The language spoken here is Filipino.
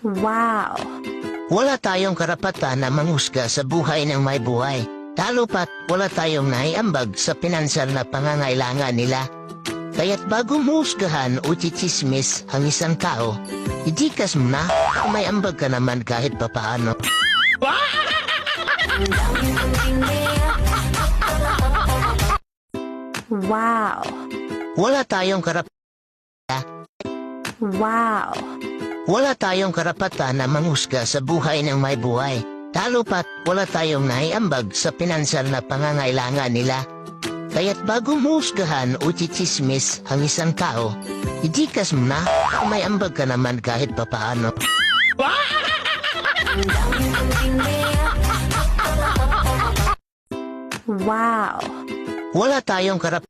Wow! Wala tayong karapatan na manghusga sa buhay ng may buhay. Lalo pat wala tayong naiambag sa pinansal na pangangailangan nila. Kaya't bago mohusgahan o chichismis ang isang tao, idikas mo na kung may ambag ka naman kahit papaano. Wow! Wala tayong karap Wow! Wala tayong karapatan na manghusga sa buhay ng may buhay. Lalo pat wala tayong naiambag sa pinansal na pangangailangan nila. Kaya't bago mohusgahan o chichismis ang isang tao, idikas mo na kung may ambag ka naman kahit papaano. Wow! Wala tayong karap